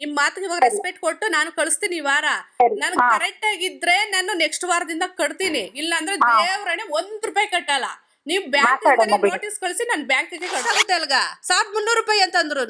ನಿಮ್ ಮಾತಿಗೆ ಇವಾಗ ರೆಸ್ಪೆಕ್ಟ್ ಕೊಟ್ಟು ನಾನು ಕಳಿಸ್ತೀನಿ ಈ ವಾರ. ನನ್. ಕರೆಕ್ಟ್ ಆಗಿದ್ರೆ ನಾನು ನೆಕ್ಸ್ಟ್ ವಾರದಿಂದ ಕಟ್ತೀನಿ. ಇಲ್ಲ ಅಂದ್ರೆ. ದೇವ್ರಣೆ ಒಂದ್ ರೂಪಾಯಿ ಕಟ್ಟಲ್ಲ. ನೀವು ಬ್ಯಾಂಕ್ ನೋಟಿಸ್ ಕಳಿಸಿ ನಾನು ಬ್ಯಾಂಕಿಗೆ ಕಟ್ಟಾಗುತ್ತೆ ಅಲ್ಗ ಸಾವಿರದ ಮುನ್ನೂರು ರೂಪಾಯಿ ಅಂತಂದ್ರು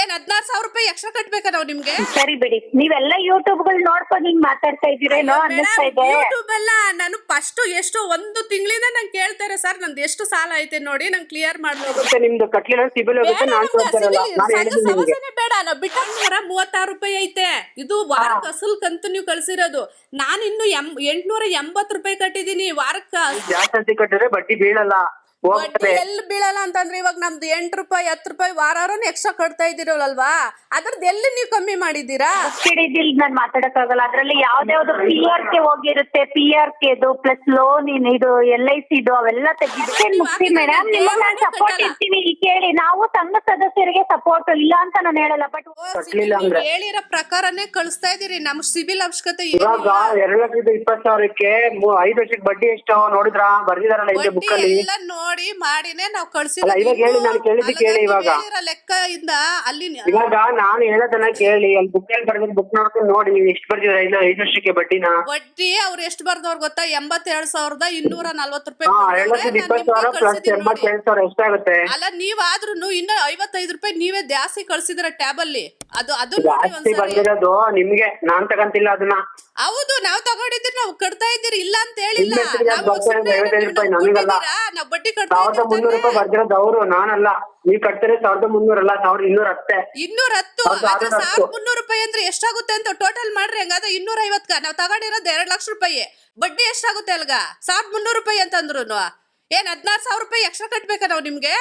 ಏನ್ ಹದಿನಾರು ಸಾವಿರ ರೂಪಾಯಿ ಎಕ್ಸ್ಟ್ರಾ ಕಟ್ಬೇಕಾ ನಾವು ನಿಮ್ಗೆ? ಸರಿ ಬಿಡಿ. ನೀವೆಲ್ಲ ಯೂಟ್ಯೂಬ್ಗಳು ನೋಡ್ಕೊಂಡು ಹಿಂಗ್ ಮಾತಾಡ್ತಾ ಇದ್ದೀರೇನೋ ಅನ್ನಿಸ್ತಾ ಇದೆ. ಯೂಟ್ಯೂಬ್ ಎಲ್ಲ ನಾನು ಫಸ್ಟ್ ಎಷ್ಟು ಒಂದು ತಿಂಗಳಿಂದ ನಂಗೆ ಕೇಳ್ತಾರೆ ಸರ್ ನಂದು ಎಷ್ಟು ಸಾಲ ಐತೆ ನೋಡಿ ನಂಗೆ ಕ್ಲಿಯರ್ ಮಾಡ್ಬೇಕು. ಹೋಗುತ್ತೆ ನಿಮ್ದು. ಕಟ್ಲಿಲ್ಲ ಸಿಬಿಲ್ ಹೋಗುತ್ತೆ ನಾನ್ ಕೊಡ್ತಾರಲ್ಲ ನಾನು ಹೇಳಿದ್ದೀನಿ ನಿಮ್ಗೆ. ಸಮಸ್ಯೆನೆ ಬೇಡ. ನಾವು ಬಿಟ್ಟಾರ ಮೂವತ್ತಾರು ರೂಪಾಯಿ ಐತೆ. ಇದು ವಾರಕ್ಕೆ ಅಸಲ್ ಕಂತು ನೀವು ಕಳ್ಸಿರೋದು. ನಾನು ಇನ್ನು ಎಂಟ್ನೂರ ಎಂಬತ್ ರೂಪಾಯಿ ಕಟ್ಟಿದೀನಿ. ವಾರಕ್ಕೆ ಜಾಸ್ತಿ ಕಟ್ಟಿದ್ರೆ ಬಡ್ಡಿ ಬೀಳಲ್ಲ. ಬಡ್ಡಿ ಎಲ್ಲಿ ಬೀಳಲ್ಲ ಅಂತಂದ್ರೆ ಇವಾಗ ನಮ್ದು ಎಂಟ್ ರೂಪಾಯಿ ಹತ್ತು ರೂಪಾಯಿ ವಾರನು ಎಕ್ಸ್ಟ್ರಾ ಕಟ್ತಾ ಇದ್ದೀರಲ್ವಾ ಅದ್ರದ್ದು ಎಲ್ಲಿ ನೀವು ಕಮ್ಮಿ ಮಾಡಿದ್ದೀರಾ? ಹಿಡಿದಿಲ್ ನಾನ್ ಮಾತಾಡಕ್ಕಾಗಲ್ಲ. ಅದ್ರಲ್ಲಿ ಯಾವ್ದ್ಯಾವ್ದು ಪಿ ಆರ್ ಕೆ ಹೋಗಿರುತ್ತೆ. ಪಿ ಆರ್ ಕೆದು ಪ್ಲಸ್ ಲೋನ್ ಇದು ಎಲ್ ಐ ಸಿ ಇದು ಅವೆಲ್ಲ ತೆಗಿದ್ರೆ ಮುಕ್ತಿ ಮೇಡಮ್ ನಿಮಗೆ ನಾನು ಸಪೋರ್ಟ್. ಇರ್ತೀವಿ ಇಲ್ಲಿ ಕೇಳಿ. ನಾವು ಸಂಘ ಸದಸ್ಯರಿಗೆ ಸಪೋರ್ಟ್ ಇಲ್ಲ ಅಂತ ನಾನು ಹೇಳಲ್ಲ ಬಟ್ ಕಟ್ಲಿಲ್ಲ ಅಂದ್ರೆ. ಹೇಳಿರೋ ಪ್ರಕಾರನೇ ಕಳಿಸ್ತಾ ಇದೀರಿ ನಮ್ ಸಿಬಿಲ್ ಅವಶ್ಯಕತೆ ಇವಾಗ ಏನಿಲ್ಲ ಎರಡ್ ಲಕ್ಷದ ಇಪ್ಪತ್ ಸಾವಿರಕ್ಕೆ ಮೂ- ಐದು ವರ್ಷಕ್ಕೆ ಬಡ್ಡಿ ಎಷ್ಟು ನೋಡಿದ್ರಾ ಬರ್ದಿದಾರಲ್ಲ ಹಿಂದೆ ಬುಕ್ ಬಡ್ಡಿ ಅಲ್ಲಿ ಎಲ್ಲ ನೋಡಿ ಮಾಡಿನೇ ನಾವು ಅಲ್ಲ, ಇವಾಗ ಹೇಳಿ, ನಾನು ಕೇಳಿದ್ದು ಕೇಳಿ ಇವಾಗ. ಲೆಕ್ಕ ಇಂದ ಅಲ್ಲಿ ಇವಾಗ ನಾನು ಹೇಳೋದನ್ನ ಕೇಳಿ ಅಲ್ಲಿ ಬುಕ್ ಅಲ್ಲಿ ಬರ್ದಿದ್ ಬುಕ್ ನೋಡ್ಕೊಂಡು ನೋಡಿ ನೀವು ಎಷ್ಟು ಬರ್ದಿದ್ರ ಐದು ಐದು ವರ್ಷಕ್ಕೆ ಬಡ್ಡಿನ ಬಡ್ಡಿ ಅವ್ರು ಎಷ್ಟು ಬರ್ದವ್ರು ಗೊತ್ತಾ ಎಂಬತ್ತೆರಡು ಸಾವಿರದ ಇನ್ನೂರ ನಲ್ವತ್ತು ರೂಪಾಯಿ ಹಾ ಬರ್ದವ್ರೆ. ಎರಡ್ ಲಕ್ಷದ ನಾನ್ ಇಪ್ಪತ್ ನಿಮ್ಗೆ ಸಾವಿರ ಪ್ಲಸ್ ಕಳ್ಸಿದೀನಿ ನೋಡಿ. ಎಂಬತ್ತೇಳು ಸಾವಿರ ಎಷ್ಟಾಗುತ್ತೆ ಅಲ್ಲ ನೀವಾದ್ರೂ ಇನ್ನ ಐವತ್ತೈದು ರೂಪಾಯಿ ನೀವೇ ಜಾಸ್ತಿ ಕಳ್ಸಿದ್ರ ಟ್ಯಾಬ್ ಅಲ್ಲಿ. ಅದು ಅದು ನೋಡಿ ಜಾಸ್ತಿ ಒಂದ್ಸರಿ. ಬಂದಿರೋದು ನಿಮ್ಗೆ ನಾನ್ ತಗಂತಿಲ್ಲ ಅದನ್ನ. ಹೌದು ನಾವ್ ತಗೊಂಡಿದ್ರೆ ನಾವು ಕಟ್ತಾ ಇದ್ದೀರಿ ಇಲ್ಲ ಅಂತ ಹೇಳಿಲ್ಲ. ಇಲ್ಲ ಸರಿ, ಅದು ನಾವು ಬರ್ತಾರೆ ಸುಮ್ನೆ ಐವತ್ತೈದು ರೂಪಾಯಿ ನಾವು ನಮಗಲ್ಲ. ಕೊಟ್ಟಿದ್ದೀರಾ? ನಾವು ಬಡ್ಡಿ ಕಟ್ತಾ ಸಾವಿರದ ಮುನ್ನೂರು ರೂಪಾಯಿ ಇದ್ದೀವಿ ಬರ್ದಿರೋದು ಅವರು ನಾನಲ್ಲ. ನೀವ್ ಕಟ್ತಾರೆ ಸಾವಿರದ ಮುನ್ನೂರ ಅಲ್ಲ ಸಾವಿರದ ಇನ್ನೂರ ಹತ್ತೆ ಇನ್ನೂರ ಹತ್ತು. ಹೌದು, ಅದು ಸಾವಿರದ ಹತ್ತು. ಮುನ್ನೂರು ರೂಪಾಯಿ ಅಂದ್ರೆ ಎಷ್ಟಾಗುತ್ತೆ ಅಂತ ಟೋಟಲ್ ಮಾಡ್ರಿ ಹಂಗಾದ್ರೆ ಇನ್ನೂರ ಐವತ್ಕ ನಾವ್ ತಗೊಂಡಿರೋದು ಎರಡ್ ಲಕ್ಷ ರೂಪಾಯಿ. ಬಡ್ಡಿ ಎಷ್ಟಾಗುತ್ತೆ ಅಲ್ಗ? ಸಾವಿರದ ಮುನ್ನೂರು ರೂಪಾಯಿ ಅಂತಂದ್ರು ಏನ್ ಹದಿನಾರು ಸಾವಿರ ರೂಪಾಯಿ ಎಕ್ಸ್ಟ್ರಾ ಕಟ್ಬೇಕಾ ನಾವು ನಿಮ್ಗೆ?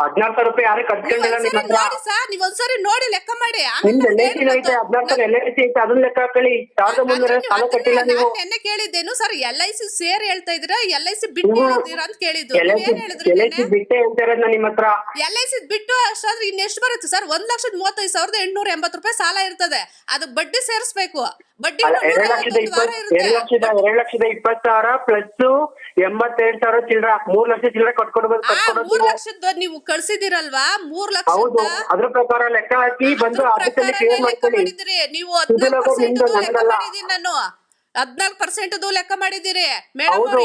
ಹದಿನಾರು ಸಾವಿರ ರೂಪಾಯಿ ಯಾರು ನೀವ್ ಕಟ್ಕೊಂಡಿಲ್ಲ ಒಂದ್ಸರಿ ನಿಮ್ಮ ಹತ್ರ. ನೋಡಿ ಸರ್ ನೀವ್ ಒಂದ್ಸರಿ ನೋಡಿ ಲೆಕ್ಕ ಮಾಡಿ. ಆಮೇಲೆ ನಿಮ್ದು ಎಲ್ ಐ ನಮ್ಗೆ ಸಿ ಐತೆ ಹದಿನಾರು ಸಾವಿರ ಎಲ್ ಐ ಸಿ ಐತೆ ಅದನ್ನ ಲೆಕ್ಕ ಹಾಕೊಳ್ಳಿ. ಸಾವಿರದ ಮುನ್ನೂರ ಸಾಲ ನೀವು ಕಟ್ಟಿಲ್ಲ ಅದನ್ನ ನೀವು. ನಾನ್ ನೆನ್ನೆ ಕೇಳಿದ್ದೇನು ಸರ್ ಎಲ್ ಐ ಸಿ ಸೇರಿ ಹೇಳ್ತಾ ಇದ್ರ ಎಲ್ ಐ ಸಿ ಬಿಟ್ಟು ನೀವು ಅಂತ ಕೇಳಿದ್ರು ಎಲ್ ಐ ಸಿ ನೀವೇನ್ ಹೇಳಿದ್ರಿ ಎಲ್ ಐ ಸಿ ಬಿಟ್ಟೆ ಅಂತ ಇರೋದು ನಾನು ನಿಮ್ಮ ಹತ್ರ. ಎಲ್ ಐ ಸಿ ಬಿಟ್ಟು ಅಷ್ಟಾದ್ರೆ ಇನ್ನೆಷ್ಟು ಬರುತ್ತೆ ಸರ್? ಒಂದ್ ಲಕ್ಷದ ಮೂವತ್ತೈದು ಸಾವಿರದ ಎಂಟ್ನೂರ ಎಂಬತ್ತು ರೂಪಾಯಿ ಸಾಲ ಇರ್ತದೆ. ಅದು ಬಡ್ಡಿ ಸೇರಿಸಬೇಕು. ಬಡ್ಡಿ ಅಲ್ಲ ಎರಡ್ ಲಕ್ಷದ ನೂರೈವತ್ತೊಂದು ವಾರ ಇಪ್ಪತ್ ಎರಡ್ ಇರುತ್ತೆ. ಲಕ್ಷದ ಎರಡು ಲಕ್ಷದ ಇಪ್ಪತ್ ಸಾವಿರ ಪ್ಲಸ್ ಎಂಬತ್ತೆರಡು ಸಾವಿರ ಚಿಲ್ಲರ ಮೂರ್ ಲಕ್ಷ ಚಿಲ್ಲರ ಕಟ್ಕೊಂಡು ಆ ಕಟ್ಕೊಡೋದು ಮೂರ್ ನೀವು. ಲಕ್ಷದ ನೀವು ಕಳ್ಸಿದಿರಲ್ವಾ ಮೂರ್ ಹೌದು. ಲಕ್ಷದ ಅದ್ರ ಪ್ರಕಾರ ಲೆಕ್ಕ ಹಾಕಿ ಬಂದು ಅದ್ರ ಆಫೀಸಲ್ಲಿ ಕ್ಲಿಯರ್ ಮಾಡ್ಕೊಳ್ಳಿ. ಮಾಡಿದಿರಿ ನೀವು ಹದಿನಾಲ್ಕು ಪರ್ಸೆಂಟ್ ಲೆಕ್ಕ ನಮ್ದಲ್ಲ. ಮಾಡಿದೀನಿ ನಾನು. ಹದಿನಾಲ್ಕು ಪರ್ಸೆಂಟ್ ಲೆಕ್ಕ ಮಾಡಿದಿರಿ ಮೇಡಮ್ ಹೌದು. ಅವ್ರಿ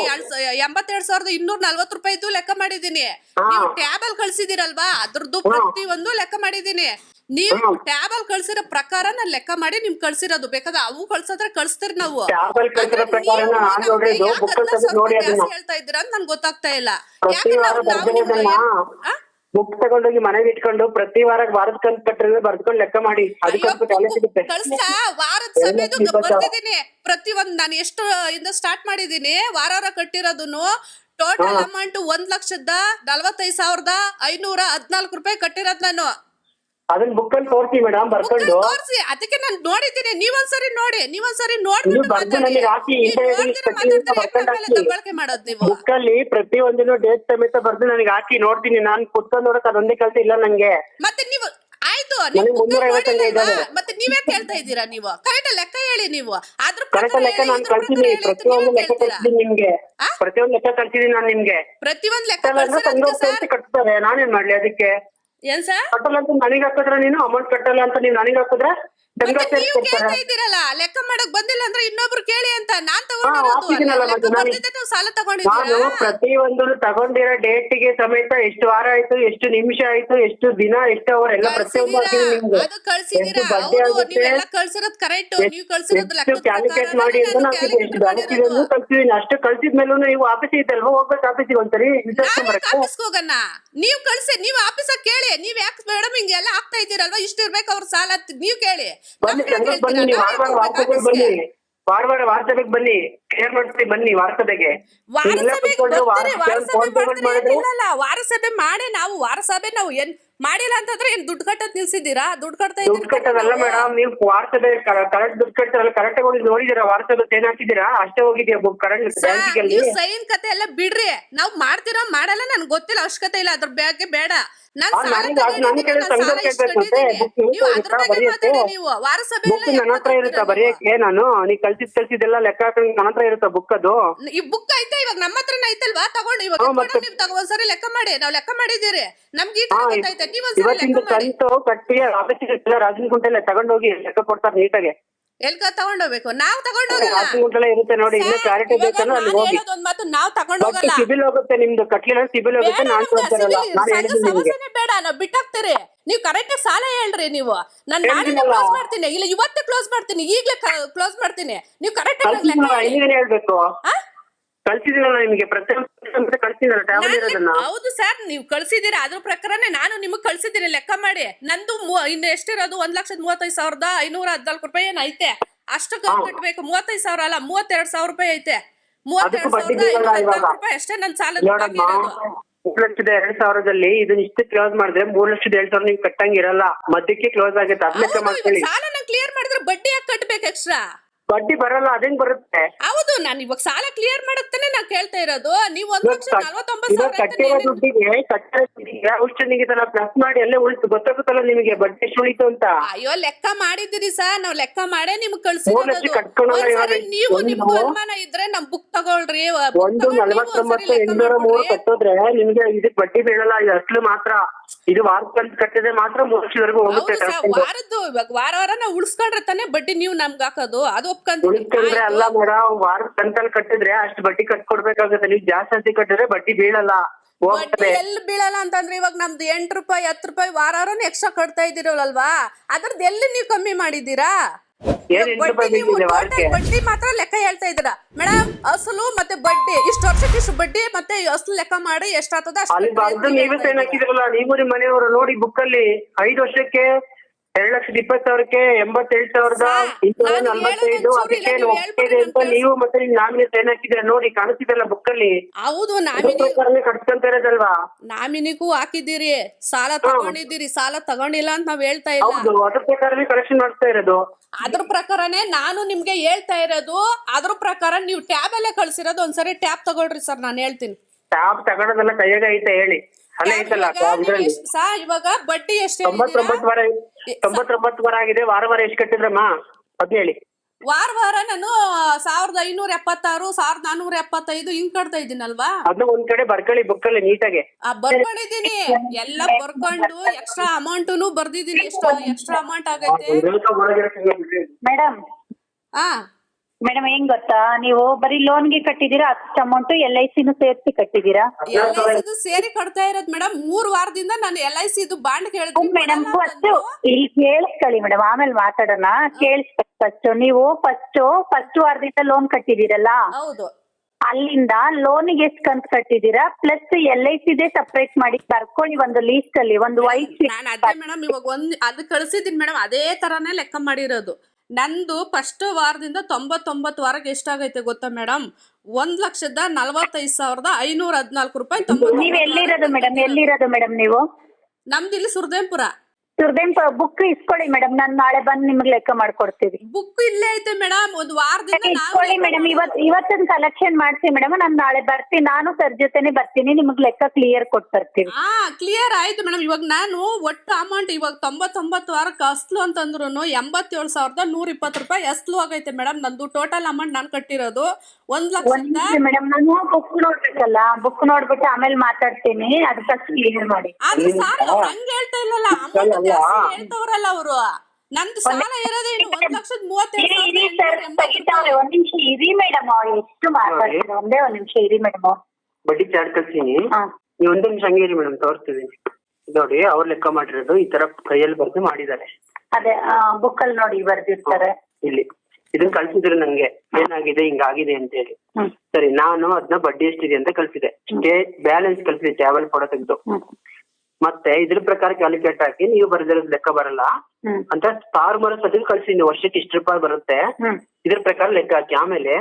ಎಂಬತ್ತೆರಡು ಸಾವಿರದ ಇನ್ನೂರ ನಲ್ವತ್ ರೂಪಾಯಿದು ಲೆಕ್ಕ ಮಾಡಿದೀನಿ ಹಾ. ನೀವು ಟ್ಯಾಬಲ್ ಕಳ್ಸಿದಿರಲ್ವಾ ಅದ್ರದ್ದು ಪ್ರತಿ ಒಂದು ಲೆಕ್ಕ ಮಾಡಿದೀನಿ ನೀವು ಟ್ಯಾಬಲ್ ಕಳ್ಸಿರೋ ಪ್ರಕಾರ ನಾನು ಲೆಕ್ಕ ಮಾಡಿ ನಿಮ್ ಕಳ್ಸಿರೋದು. ಬೇಕಾದ್ರೆ ಅವು ಕಳ್ಸೋದ್ರೆ ಕಳ್ಸ್ತೀರಿ ನಾವು. ಟ್ಯಾಬ್ ಅಲ್ಲಿ ಕಳ್ಸಿರೋ ಆದ್ರೆ ಪ್ರಕಾರ ನೀವು ನಾನ್ ನಮ್ಗೆ ನೋಡಿದ್ದು ಯಾಕ್ ಬುಕ್ ಹದಿನಾರು ಸಾವಿರ ನೋಡಿ ರೂಪಾಯಿ ಅದನ್ನ. ಜಾಸ್ತಿ ಹೇಳ್ತಾ ಇದ್ದೀರಾ ಅಂತ ನನ್ಗೆ ಗೊತ್ತಾಗ್ತಾ ಇಲ್ಲ. ಯಾಕೆ ವಾರ ನಾವು- ನಾವು ನಿಮ್ಗೆ ಆ? ಬುಕ್ ತಗೊಂಡೋಗಿ ಮನೆಗೆ ಇಟ್ಕೊಂಡು ಪ್ರತಿ ವಾರ ವಾರದ ಕಂತು ಕಟ್ಟಿದ್ರೆ ಬರ್ದ್ಕೊಂಡು ಲೆಕ್ಕ ಮಾಡಿ. ಅದಕ್ಕೆ ಕಾಲ ಸಿಗುತ್ತೆ. ಕಳ್ಸಾ ವಾರದ ಪ್ರತಿ ಒಂದ್ ನಾನು ಎಷ್ಟು ಇಂದ ಸ್ಟಾರ್ಟ್ ಮಾಡಿದೀನಿ ವಾರ ವಾರ ಕಟ್ಟಿರೋದನ್ನು ಟೋಟಲ್ ಅಮೌಂಟ್ ಒಂದ್ ಲಕ್ಷದ ನಲ್ವತ್ತೈದು ಸಾವಿರದ ಐನೂರ ಹದ್ನಾಲ್ಕು ರೂಪಾಯಿ ಕಟ್ಟಿರೋದ್ ನಾನು. ಅದನ್ನ ಬುಕ್ ಅಲ್ಲಿ ತೋರಿಸಿ ಮೇಡಮ್ ಬರ್ಕೊಂಡು. ತೋರಿಸಿ. ಅದಕ್ಕೆ ನಾನು ನೋಡಿದ್ದೀನಿ. ನೀವೊಂದ್ಸರಿ ನೋಡಿ. ನೀವೊಂದ್ಸರಿ ನೀವು ನೋಡ್ಬಿಟ್ಟು ಮಾತಾಡಿ. ಮಾಡೋದ್ ನೀವು. ಬುಕ್ ಅಲ್ಲಿ ಪ್ರತಿ ಒಂದಿನ ಡೇಟ್ ಸಮೇತ ಬರ್ದು ನನಗೆ ಹಾಕಿ ನೋಡ್ತೀನಿ. ನಾನು ಕುತ್ಕೊಂಡ್ ನೋಡಕ್ ಅದೊಂದೇ ಕಲ್ತ ಇಲ್ಲ ನಂಗೆ. ಮತ್ತೆ ನೀವು ಆಯ್ತು? ಮತ್ತೆ ನೀವೇ ಕೇಳ್ತಾ ಇದ್ದೀರಾ ನೀವು? ಕರೆಕ್ಟ್ ಲೆಕ್ಕ ಹೇಳಿ ನೀವು. ಅದ್ರ ಕರೆಕ್ಟ್ ಲೆಕ್ಕ ನಾನು ಕಳ್ಸಿದೀನಿ ಪ್ರತಿಯೊಂದು ಲೆಕ್ಕ ಕಳ್ಸಿದ್ದೀನಿ ನಿಮ್ಗೆ? ಪ್ರತಿಯೊಂದು ಲೆಕ್ಕ ಕಳ್ಸಿದೀನಿ ನಾನು ನಿಮ್ಗೆ. ಪ್ರತಿಯೊಂದು ಲೆಕ್ಕ ಕಟ್ತಾರೆ ನಾನೇನ್ ಮಾಡ್ಲಿ ಅದಕ್ಕೆ? ಏನ್ ಸರ್? ಕಟ್ಟಲ್ಲ ಅಂತ ನನಗೆ ಹಾಕಿದ್ರೆ ನೀನು ಅಮೌಂಟ್ ಕಟ್ಟಲ್ಲ ಅಂತ ನೀವ್ ನನಗೆ ಹಾಕಿದ್ರೆ ಸಂಘ ಮತ್ತೆ ಸೇರಿಸಿ ನೀವು ಕೊಡ್ತಾರೆ ಕೇಳ್ತಾ ಇದ್ದೀರಲ್ಲ ಲೆಕ್ಕ ಮಾಡಕ್ ಬಂದಿಲ್ಲ ಅಂದ್ರೆ ಇನ್ನೊಬ್ರು ಕೇಳಿ ಅಂತ. ನಾನ್ ತಗೊಂಡಿರೋದು ಅಲ್ಲ. ಲೆಕ್ಕ ಮತ್ತೆ ನಾನು- ಬರ್ದಿದ್ದೆ ನೀವು ಸಾಲ ನಾನು ತಗೊಂಡಿದ್ದೀರಾ? ಪ್ರತಿ ಒಂದು ತಗೊಂಡಿರೋ ಡೇಟಿಗೆ ಸಮೇತ ಎಷ್ಟು ವಾರ ಆಯ್ತು ಎಷ್ಟು ನಿಮಿಷ ಆಯ್ತು ಎಷ್ಟು ದಿನ ಎಷ್ಟು ಅವರ್ ಎಲ್ಲ ಪ್ರತಿಯೊಂದು ನಿಮ್ಗೆ. ಅದು ಕಳ್ಸಿದೀರಾ ಎಷ್ಟು ಬಡ್ಡಿ ಹೌದು ಆಗುತ್ತೆ? ನೀವೆಲ್ಲ ಕಳ್ಸಿರೋದ್ ಕರೆಕ್ಟ್ ನೀವು ಕಳ್ಸಿರೋದು ಎಷ್ಟು ಲೆಕ್ಕದ ಕ್ಯಾಲ್ಕುಲೇಟ್ ಪ್ರಕಾರ ಮಾಡಿ ಅಂತ ನಾವು ಎಷ್ಟು ಬ್ಯಾಲೆನ್ಸ್ ಇದೆ ಅಂತ ಕಳ್ಸಿದೀನಿ ಅಷ್ಟು ಕಳ್ಸಿದ ಮೇಲೂ ನೀವು ಆಫೀಸ್ ಇದ್ದಲ್ವಾ ಹೋಗ್ಬೇಕು ಆಫೀಸಿಗೆ ಒಂದ್ಸರಿ. ವಿಚಾರಿಸ್ಕೊಂಡ್ ಬರಕ್ಕೆ. ಆಫೀಸ್ಗೆ ಹೋಗಣ. ನೀವ್ ಕಳ್ಸಿ ನೀವ್ ಆಫೀಸಾಗ ಕೇಳಿ. ನೀವ್ ಯಾಕೆ ಮೇಡಮ್ ಹಿಂಗೆಲ್ಲ ಆಗ್ತಾ ಇದ್ದೀರಲ್ವಾ? ಇಷ್ಟ ಇರ್ಬೇಕು ಅವ್ರ ಸಾಲ ಅಂತ ನೀವ್ ಕೇಳಿ. ಬನ್ನಿ ಸಂಘಕ್ಕೆ ಬನ್ನಿ ನೀವು ವಾರಸಭೆಗೆ ಬನ್ನಿ. ವಾರಸಭೆಗೆ ಬನ್ನಿ. ಕ್ಲಿಯರ್ ಮಾಡ್ತೀವಿ ಬನ್ನಿ ವಾರಸಭೆಗೆ. ಬರ್ತೀರಿ, ವಾರಸಭೆ ಏನಿಲ್ಲಲ್ಲ, ವಾರಸಭೆ ಮಾಡಿ ನಾವು ವಾರಸಭೆ ನಾವು ಏನ್ ಮಾಡಿಲ್ಲ ಅಂತಂದ್ರೆ ಏನ್ ದುಡ್ಡು ಕಟ್ಟೋದ್ ನಿಲ್ಸಿದ್ದೀರಾ? ದುಡ್ಡು ಕಟ್ತಾ ದುಡ್ಡು ಕಟ್ಟೋದಲ್ಲ ಮೇಡಮ್ ನೀವು ವಾರಸಭೆ ಕರೆಕ್ಟ್ ದುಡ್ಡು ಕಟ್ತಾರಲ್ಲ ಕರೆಕ್ಟ್ ಆಗಿ ಹೋಗಿ ನೋಡಿದೀರಾ ವಾರಸಭೆ ಏನ್ ಹಾಕಿದೀರಾ ಅಷ್ಟೇ ಹೋಗಿದ್ಯಾ ಬ್ಯಾಂಕಿಗೆ ನೀವು ಸೈನ್ ಕತೆ ಎಲ್ಲ ಬಿಡ್ರಿ. ನಾವ್ ಮಾಡ್ತಿರೋ ಮಾಡಲ್ಲ ನನ್ಗೆ ಗೊತ್ತಿಲ್ಲ ಅವಶ್ಯಕತೆ ಇಲ್ಲ. ಅದ್ರ ಬಗ್ಗೆ ಬೇಡ. ನಾನ್ ಸಾಲ ನೀವು ಅದ್ರ? ಬಗ್ಗೆ ಮಾತಾಡಿ ನೀವು ವಾರಸಭೆ ಬುಕ್ ನನ್ನ ಹತ್ರ ಇರುತ್ತಾ ಬರೆಯಕ್ಕೆ ನಾನು? ನೀ ಕಲ್ಸಿದ್ ಕಲ್ಸಿದೆಲ್ಲ ಲೆಕ್ಕ ಹಾಕೊಂಡು ನನ್ನ ಹತ್ರ ಇರುತ್ತಾ ಬುಕ್ ಅದು? ಈ ಬುಕ್ ಐತೆ ಇವಾಗ ನಮ್ಮ ಹತ್ರನೇ ಐತಲ್ವಾ? ತಗೊಂಡು ಇವಾಗ ಮತ್ತೆ- ನೀವು ತಗೋ ಒಂದ್ಸರಿ ಲೆಕ್ಕ ಮಾಡಿ. ನಾವ್ ಲೆಕ್ಕ ಮಾಡಿದ್ದೀರಿ. ನಮ್ಗೆ ಈ ತರ ಗೊತ್ತೈತೆ ನೀವ್ ಒಂದ್ಸರಿ ಇವತ್ತಿಂದ ಲೆಕ್ಕ ಮಾಡಿ. ಕಂತು ಕಟ್ಟಿ ಆಫೀಸಿಗೆ ರಾಜನ್ ಕುಂಟೆಲ್ಲ ತಗೊಂಡೋಗಿ ಲೆಕ್ಕ ಕೊಡ್ತಾರೆ ನೀಟಾಗೆ. ಎಲ್ಕ ತಗೊಂಡೋಗ್ಬೇಕು? ನಾವ್ ತಗೊಂಡೋಗಲ್ಲ. ಕುಂಟೆಲ್ಲ ಇರುತ್ತೆ ನೋಡಿ ಇನ್ನೂ ಕ್ಲಾರಿಟಿ ಬೇಕಂದ್ರೆ ಅಲ್ಲಿ ಹೋಗಿ. ಒಂದ್ ಮಾತು ನಾವ್ ಬಟ್ ತಗೊಂಡೋಗಲ್ಲ ಸಿಬಿಲ್ ಹೋಗುತ್ತೆ ನಿಮ್ದು ಕಟ್ಲಿಲ್ಲ ಸಿಬಿಲ್ ಹೋಗುತ್ತೆ ಬೇಡ ನಾನ್ ನಮ್ಗೆ ನಾನು ಸಣ್ಣ ಹೇಳಿದ್ದೀನಿ ನಿಮ್ಗೆ. ಸಮಸ್ಯೆನೇ ಬೇಡ ನಾವ್ ಬಿಟ್ಟಾಕ್ತೀರಿ ನೀವ್ ಕರೆಕ್ಟ್ ಸಾಲ ಹೇಳ್ರಿ ನೀವು. ನಾನ್ ನಾಳೆ. ಕ್ಲೋಸ್ ಮಾಡ್ತೀನಿ. ಇಲ್ಲ ಇವತ್ತೇ ಕ್ಲೋಸ್ ಮಾಡ್ತೀನಿ ಈಗ್ಲೇ ಕ್ಲೋಸ್ ಮಾಡ್ತೀನಿ. ನೀವು ಕರೆಕ್ಟ್ ಕಳ್ಸಿದ್ದೀನಲ್ಲ ಇನ್ನೇನ್ ಹೇಳ್ಬೇಕು. ಕಳ್ಸಿದ್ದೀನಲ್ಲ ನಿಮ್ಗೆ? ಪ್ರತಿಯೊಂದು ಇರೋದನ್ನ? ಹೌದು ಸರ್ ನೀವು ಕಳ್ಸಿದೀರಿ ಅದ್ರ ಪ್ರಕಾರನೇ ನಾನು ನಿಮಗೆ ಕಳ್ಸಿದ್ದೀನಿ. ಲೆಕ್ಕ ಮಾಡಿ. ನಂದು ಮೂ- ಇನ್ನು ಎಷ್ಟಿರೋದು? ಒಂದ್ ಲಕ್ಷದ ಮೂವತ್ತೈದು ಸಾವಿರದ ಐನೂರ ಹದಿನಾಲ್ಕು ರೂಪಾಯಿ ಏನ್ ಐತೆ? ಅಷ್ಟು ಕಟ್ಬೇಕು. ಮೂವತ್ತೈದು ಸಾವಿರ ಅಲ್ಲ ಮೂವತ್ತೆರಡು ಸಾವಿರ ರೂಪಾಯಿ ಐತೆ. ಮೂವತ್ತೆರಡು ಅದಕ್ಕೂ ಬಡ್ಡಿ ಸಾವಿರದ ಐನೂರ ಬೀಳಲ್ಲ ಹದ್ನಾಲ್ಕು ಇವಾಗ. ರೂಪಾಯಿ ಅಷ್ಟೇ ನನ್ನ ಸಾಲ ನೋಡಮ್ಮ ಮೂರ್ ಲಕ್ಷದ ಎರಡ್ ಸಾವಿರದಲ್ಲಿ ಇದನ್ನ ಇಷ್ಟು ಕ್ಲೋಸ್ ಮಾಡಿದ್ರೆ ಮೂರ್ ಲಕ್ಷದ ಎರಡ್ ಸಾವಿರ ನೀವು ಕಟ್ಟಂಗಿರಲ್ಲ. ಮಧ್ಯಕ್ಕೆ ಕ್ಲೋಸ್ ಆಗುತ್ತೆ. ಅದ್ ಲೆಕ್ಕ ಮಾಡ್ಕೊಳ್ಳಿ. ಕ್ಲಿಯರ್ ಮಾಡಿದ್ರೆ ಬಡ್ಡಿ ಯಾಕೆ ಕಟ್ಬೇಕು ಎಕ್ಸ್ಟ್ರಾ ಬಡ್ಡಿ ಬರಲ್ಲ ಅದೇನ್ ಬರುತ್ತೆ? ಹೌದು ನಾನು ಇವಾಗ ಸಾಲ ಕ್ಲಿಯರ್ ಮಾಡತ್ತೇನೆ ನಾ ಕೇಳ್ತಾ ಇರೋದು. ನೀವು ಒಂದ್ ಲಕ್ಷ ನಲ್ವತ್ತೊಂಬತ್ತು ಇವಾಗ ಸಾವಿರ ಕಟ್ಟಿರೋ ದುಡ್ಡಿಗೆ ಕಟ್ಟಿರೋ ದುಡ್ಡಿಗೆ ಔಷಧ ಪ್ಲಸ್ ಮಾಡಿ ಅಲ್ಲೇ ಉಳಿತು. ಗೊತ್ತಾಗುತ್ತಲ್ಲ ನಿಮಗೆ ಬಡ್ಡಿ ಎಷ್ಟು ಉಳಿತು ಅಂತ? ಅಯ್ಯೋ ಲೆಕ್ಕ ಮಾಡಿದಿರಿ ಸರ್. ನಾವ್ ಲೆಕ್ಕ ಮಾಡೇ ನಿಮ್ಗ್ ಮೂರ್ ಲಕ್ಷ ಕಟ್ಕೊಳಲ್ಲ ಕಳ್ಸಿರೋದು ಇವಾಗ. ನೀವು ಒಂದು- ನಿಮ್ಗೂ ಅನುಮಾನ ಇದ್ರೆ ನಮ್ ಬುಕ್ ತಗೊಳ್ರಿ. book ಒಂದು ತಗೊಂಡ್ ನೀವು ನಲವತ್ತೊಂಬತ್ತು ಒಂದ್ಸರಿ ಲೆಕ್ಕ ಎಂಟ್ನೂರ ಮೂರು ಮಾಡ್ಕೊಡ್ರಿ. ಕಟ್ಟೋದ್ರೆ ನಿಮ್ಗೆ ಇದಕ್ ಬಡ್ಡಿ ಬೀಳಲ್ಲ ಇದು ಅಸಲು ಮಾತ್ರ. ಇದು ವಾರಕ್ಕಂತ ಕಟ್ಟಿದ್ರೆ ಮಾತ್ರ ಮೂರು ಲಕ್ಷದವರೆಗೂ ಹೋಗುತ್ತೆ ಹೌದು ಸರ್ ವಾರದ್ದು ಇವಾಗ ವಾರ ವಾರ ನಾವು ಉಳಿಸ್ಕೊಂಡ್ರೆ ತಾನೇ ಬಡ್ಡಿ ನೀವು ನಮ್ಗ್ ಹಾಕೋದು. ಅದು ಉಳಿಸ್ಕೊಂಡ್ರೆ ಅಲ್ಲ ಮೇಡಮ್ ವಾರ ಕಂತಲ್ಲಿ ಕಟ್ಟಿದ್ರೆ ಅಷ್ಟು ಬಡ್ಡಿ ಕಟ್ಕೊಡ್ಬೇಕಾಗುತ್ತೆ. ನೀವು ಜಾಸ್ತಿ ಕಟ್ಟಿದ್ರೆ ಬಡ್ಡಿ ಬೀಳಲ್ಲ. ಬಡ್ಡಿ ಎಲ್ಲಿ ಬೀಳಲ್ಲ ಅಂತಂದ್ರೆ ಇವಾಗ ನಮ್ದು ಎಂಟ್ ರೂಪಾಯಿ ಹತ್ತು ರೂಪಾಯಿ ವಾರ ವಾರನೇ ಎಕ್ಸ್ಟ್ರಾ ಕಟ್ತಾ ಇದ್ದೀರಲ್ವಾ ಅದ್ರದ್ದು ಎಲ್ಲಿ ನೀವು ಕಮ್ಮಿ ಮಾಡಿದ್ದೀರಾ? ಬಡ್ಡಿ ಮಾತ್ರ ಲೆಕ್ಕ ಹೇಳ್ತಾ ಇದ್ದೀರಾ? ಮೇಡಮ್ ಅಸಲು ಮತ್ತೆ ಬಡ್ಡಿ ಇಷ್ಟು ವರ್ಷಕ್ಕೆ ಇಷ್ಟು ಬಡ್ಡಿ ಮತ್ತೆ ಅಸಲು ಲೆಕ್ಕ ಮಾಡಿ ಎಷ್ಟಾಗ್ತದ ನೀವೇ ಸೈನ್ ಹಾಕಿದ್ರಲ್ಲ ನೀವು ನಿಮ್ಮ ಮನೆಯವರು ನೋಡಿ ಬುಕ್ ಅಲ್ಲಿ ಐದು ವರ್ಷಕ್ಕೆ ಎರಡ್ ಲಕ್ಷದ ಇಪ್ಪತ್ತು ಸಾವಿರಕ್ಕೆ ಎಂಬತ್ತೆರಡು ಸಾವಿರದ ಇನ್ನೂರ ನಾನು ನಲ್ವತ್ತೈದು ಅದಕ್ಕೆ ಒಪ್ಪಿದೆ ಅಂತ ನೀವು ಮತ್ತೆ ನಿಮ್ ನಾಮಿನಿ ಸೈನ್ ಹಾಕಿದ್ರೆ ನೋಡಿ ಕಾಣಿಸ್ತಿದೆಲ್ಲ ಬುಕ್ ಅಲ್ಲಿ? ಹೌದು ನಾಮಿನಿ ಕಟ್ಕೊಂತ ಇರೋದಲ್ವಾ? ನಾಮಿನಿಗೂ ಹಾಕಿದ್ದೀರಿ ಸಾಲ ತಗೊಂಡಿದ್ದೀರಿ ಸಾಲ ತಗೊಂಡಿಲ್ಲ ಅಂತ ನಾವ್ ಹೇಳ್ತಾ ಇಲ್ಲ. ಹೌದು ಅದ್ರ ಪ್ರಕಾರನೇ ಕರೆಕ್ಷನ್ ಮಾಡ್ತಾ ಇರೋದು. ಅದ್ರ ಪ್ರಕಾರನೇ ನಾನು ನಿಮ್ಗೆ ಹೇಳ್ತಾ ಇರೋದು ಅದ್ರ ಪ್ರಕಾರ ನೀವು ಟ್ಯಾಬ್ ಅಲ್ಲೇ ಕಳ್ಸಿರೋದು ಒಂದ್ಸರಿ ಟ್ಯಾಬ್ ತಗೊಳ್ರಿ ಸರ್ ನಾನು ಹೇಳ್ತೀನಿ. ಟ್ಯಾಬ್ ತಗೊಳೋದೆಲ್ಲ ಕೈಯಾಗ ಐತೆ ಹೇಳಿ. ಅಲ್ಲೇ ಐತಲ್ಲ ಸಾ ಇವಾಗ ಬಡ್ಡಿ ಎಷ್ಟು ತೊಂಬತ್ತೊಂಬತ್ತು ವಾರ ತೊಂಬತ್ತೊಂಬತ್ತು ವಾರ ಆಗಿದೆ ವಾರ ವಾರ ಎಷ್ಟು ಕಟ್ಟಿದ್ರಮ್ಮ? ಅದ್ ಹೇಳಿ. ವಾರ ವಾರ ನಾನು ಸಾವಿರದ ಐನೂರ ಎಪ್ಪತ್ತಾರು ಸಾವಿರದ ನಾನೂರ ಎಪ್ಪತ್ತೈದು ಹಿಂಗ್ ಕಟ್ತಾ ಇದ್ದೀನಲ್ವಾ? ಅದನ್ನ ಒಂದ್ ಕಡೆ ಬರ್ಕೊಳ್ಳಿ ಬುಕ್ಕಲ್ಲಿ ನೀಟಾಗಿ. ನೀಟಾಗೆ ಆ ಬರ್ಕೊಂಡಿದೀನಿ ಎಲ್ಲ ಬರ್ಕೊಂಡು ಎಕ್ಸ್ಟ್ರಾ ಅಮೌಂಟುನು ಬರ್ದಿದೀನಿ ಎಷ್ಟು ಎಕ್ಸ್ಟ್ರಾ ಅಮೌಂಟ್ ಆಗೈತೆ. ಮೇಡಮ್ ಆ. ಮೇಡಮ್ ಹೆಂಗ್ ಗೊತ್ತಾ? ನೀವು ಬರೀ ಲೋನ್ಗೆ ಕಟ್ಟಿದೀರಾ ಅಷ್ಟು ಅಮೌಂಟ್ ಎಲ್ ಐ ಸಿ ಸೇರಿಸಿ ಕಟ್ಟಿದೀರಾ ಎಲ್ ಐ ಸಿದು ಸೇರಿ ಕಟ್ತಾ ಇರೋದು ಮೇಡಮ್ ಮೂರ್ ವಾರದಿಂದ ನಾನು ಎಲ್ ಐ ಸಿದು ಬಾಂಡ್ ಕೇಳಿದ್ವಿ ಮೇಡಮ್ ಫಸ್ಟ್ ಇಲ್ಲಿ ಕೇಳಿಸ್ಕೊಳ್ಳಿ ಮೇಡಮ್ ಆಮೇಲೆ ಮಾತಾಡೋಣ. ಕೇಳಿಸ್ಕೊಳ್ಳಿ ಫಸ್ಟ್. ನೀವು ಫಸ್ಟ್ ಫಸ್ಟ್ ವಾರದಿಂದ ಲೋನ್ ಕಟ್ಟಿದೀರಲ್ಲ ಹೌದು. ಅಲ್ಲಿಂದ ಲೋನಿಗೆ ಎಷ್ಟು ಕಂತು ಕಟ್ಟಿದೀರಾ ಪ್ಲಸ್ ಎಲ್ ಐ ಸಿದೇ ಸಪ್ರೇಟ್ ಮಾಡಿ ಬರ್ಕೊಳ್ಳಿ ಒಂದು ಲೀಸ್ಟ್ ಅಲ್ಲಿ ಒಂದು ವೈಟ್ ನಾನು ಅದೇ ಮೇಡಮ್ ಇವಾಗ ಒಂದ್ ಅದು ಕಳ್ಸಿದೀನಿ ಮೇಡಮ್ ಅದೇ ತರಾನೇ ಲೆಕ್ಕ ಮಾಡಿರೋದು. ನಂದು ಫಸ್ಟ್ ವಾರದಿಂದ ತೊಂಬತ್ತೊಂಬತ್ತು ವಾರಕ್ಕೆ ಎಷ್ಟಾಗೈತೆ ಗೊತ್ತಾ ಮೇಡಮ್ ಒಂದ್ ಲಕ್ಷದ ನಲವತ್ತೈದು ಸಾವಿರದ ಐನೂರ ಹದಿನಾಲ್ಕು ರೂಪಾಯಿ ನೀವು ಎಲ್ಲಿರೋದು ಮೇಡಮ್ ಎಲ್ಲಿರೋದು ಮೇಡಮ್ ನೀವು? ನಮ್ದು ಇಲ್ಲಿ ಸುರ್ದೇಂಪುರ. ಸುರ್ದೇನ್ ಬುಕ್ ಇಸ್ಕೊಳ್ಳಿ ಮೇಡಮ್ ನಾನ್ ನಾಳೆ ಬಂದು ನಿಮ್ಗೆ ಲೆಕ್ಕ ಮಾಡ್ಕೊಡ್ತೀವಿ. ಬುಕ್ ಇಲ್ಲೇ ಐತೆ ಮೇಡಮ್ ಒಂದ್ ವಾರದಿಂದ ನಾವು ಇಸ್ಕೊಳ್ಳಿ ಮೇಡಮ್ ಇವತ್ ಇವತ್ತಿನ ಕಲೆಕ್ಷನ್ ಮಾಡ್ಸಿ ಮೇಡಮ್ ನಾನ್ ನಾಳೆ ಬರ್ತೀನಿ. ನಾನು ಸರ್ ಜೊತೆನೆ ಬರ್ತೀನಿ. ನಿಮ್ಗೆ ಲೆಕ್ಕ ಕ್ಲಿಯರ್ ಕೊಟ್ ಬರ್ತೀವಿ ಹಾ ಕ್ಲಿಯರ್ ಆಯ್ತು ಮೇಡಮ್ ಇವಾಗ ನಾನು ಒಟ್ಟು ಅಮೌಂಟ್ ಇವಾಗ ತೊಂಬತ್ತೊಂಬತ್ತು ವಾರಕ್ಕೆ ಅಸ್ಲು ಅಂತಂದ್ರು ಎಂಬತ್ತೇಳು ಸಾವಿರದ ನೂರ ಇಪ್ಪತ್ತು ರೂಪಾಯಿ ಅಸ್ಲು ಆಗೈತೆ ಮೇಡಮ್ ನಂದು ಟೋಟಲ್ ಅಮೌಂಟ್ ನಾನು ಕಟ್ಟಿರೋದು ಒಂದ್ ಲಕ್ಷ ಲಕ್ಷದ ಮೇಡಮ್ ನಾನು ಬುಕ್ ನೋಡ್ಬೇಕಲ್ಲ. ಬುಕ್ ನೋಡ್ಬಿಟ್ಟು ಆಮೇಲೆ ಮಾತಾಡ್ತೀನಿ. ಅದಕ್ಕೆ ಕ್ಲಿಯರ್ ಮಾಡಿ. ಆದ್ರೆ ಸಾರ್ ಅವ್ರು ಹಂಗ್ ಹೇಳ್ತಾ ಇಲ್ಲಲ್ಲ. ಅಮೌಂಟ್ ಜಾಸ್ತಿ ಹೇಳ್ತವ್ರಲ್ಲ ಅವರು. ನಂದು ಸಾಲ ಇರೋದೇನು ಒಂದ್ ಲಕ್ಷದ ಇರಿ ಇರಿ ಸರ್ ತೆಗಿತಾವ್ರೆ ಒಂದ್ ನಿಮಿಷ ಇರಿ ಮೇಡಮ್ ಎಷ್ಟು ಮಾತಾಡ್ತೀರ ಒಂದೇ ಒಂದ್ ನಿಮಿಷ ಇರಿ ಮೇಡಮ್ ಬಡ್ಡಿ ಚಾರ್ಜ್ ಕಳ್ಸೀನಿ ನೀವು ಒಂದೇ ನಿಮಿಷ ಹಂಗೆ ಇರಿ ಮೇಡಮ್ ತೋರಿಸ್ತಿದ್ದೀನಿ ನೋಡಿ ಅವ್ರು ಲೆಕ್ಕ ಮಾಡಿರೋದು ಈ ತರ ಕೈಯಲ್ಲಿ ಬರ್ದು ಮಾಡಿದ್ದಾರೆ. ಅದೇ ಬುಕ್ ಅಲ್ಲಿ ನೋಡಿ ಬರ್ದಿರ್ತಾರೆ. ಇಲ್ಲಿ. ಇದನ್ನ ಕಳ್ಸಿದ್ರು ನಂಗೆ. ಏನಾಗಿದೆ ಹಿಂಗಾಗಿದೆ ಅಂತ ಹೇಳಿ ಸರಿ ನಾನು ಅದನ್ನ ಬಡ್ಡಿ ಎಷ್ಟಿದೆ ಅಂತ ಕಳ್ಸಿದೆ. ಬ್ಯಾಲೆನ್ಸ್ ಕಳ್ಸಿದೆ ಟ್ರಾವೆಲ್ ಫೋಟೋ ತೆಗೆದು. ಮತ್ತೆ ಇದ್ರ ಪ್ರಕಾರ ಕ್ಯಾಲ್ಕುಲೇಟ್ ಹಾಕಿ ನೀವು ಬರೆದಿರೋದು ಲೆಕ್ಕ ಬರಲ್ಲ. ಹ್ಮ್. ಅಂತ ಫಾರ್ಮರ್ ಕಳಿಸಿ ನೀವು ವರ್ಷಕ್ಕೆ ಇಷ್ಟು ರೂಪಾಯಿ ಬರುತ್ತೆ. ಹ್ಮ್. ಇದ್ರ ಪ್ರಕಾರ ಲೆಕ್ಕ ಹಾಕಿ. ಆಮೇಲೆ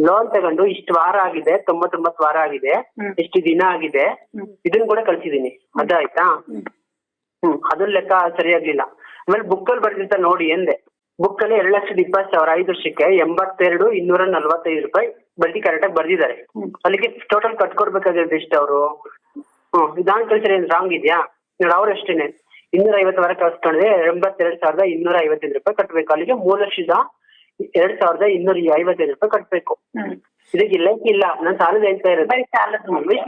ಲೋನ್ ತಗೊಂಡು ಇಷ್ಟು ವಾರ ಆಗಿದೆ ತೊಂಬತ್ತೊಂಬತ್ತು ವಾರ ಆಗಿದೆ ಹ್ಮ್. ಇಷ್ಟು ದಿನ ಆಗಿದೆ ಹ್ಮ್. ಇದನ್ನ ಕೂಡ ಕಳ್ಸಿದೀನಿ. ಅದಾಯ್ತಾ? ಹ್ಮ್. ಅದ್ರ ಅದನ್ನ ಲೆಕ್ಕ ಸರಿಯಾಗ್ಲಿಲ್ಲ. ಆಮೇಲೆ ಬುಕ್ ಅಲ್ಲಿ ಬರ್ದಿರ್ತ ನೋಡಿ ಎಂದೆ. ಬುಕ್ ಅಲ್ಲಿ ಎರಡು ಲಕ್ಷದ ಇಪ್ಪತ್ತು ಸಾವಿರ. ಐದು ವರ್ಷಕ್ಕೆ ಎಂಬತ್ತೆರಡು ಇನ್ನೂರ ನಲ್ವತ್ತೈದು ರೂಪಾಯಿ ಬಡ್ಡಿ ಕರೆಕ್ಟ್ ಆಗಿ ಬರ್ದಿದ್ದಾರೆ. ಹ್ಮ್. ಅಲ್ಲಿಗೆ ಟೋಟಲ್ ಕಟ್ಕೊಡ್ಬೇಕಾಗಿರೋದು ಇಷ್ಟ ಅವರು? ಹ್ಮ್ ಇದಾನ್ ಕಳ್ಸಿದ್ರೆ ಏನ್ ರಾಂಗ್ ಇದೆಯಾ? ನೋಡಿ ಅವ್ರು ಅಷ್ಟೇನೆ ಇನ್ನೂರ ಐವತ್ತು ವರ ಕಳ್ಸ್ಕೊಂಡ್ರೆ ಎಂಬತ್ತೆರಡು ಸಾವಿರದ ಇನ್ನೂರ ಐವತ್ತೈದು ರೂಪಾಯಿ ಕಟ್ಟಬೇಕು ಅಲ್ಲಿಗೆ ಮೂರು ಲಕ್ಷದ ಎರಡ್ ಸಾವಿರದ ಇನ್ನೂರ ಐವತ್ತೈದು ರೂಪಾಯಿ ಕಟ್ಟಬೇಕು ಇದಕ್ಕೆ ಇಲ್ಲ ಇಲ್ಲ. ನಾನು ಸಾಲದ ಹೇಳ್ತಾ ಇರೋದು.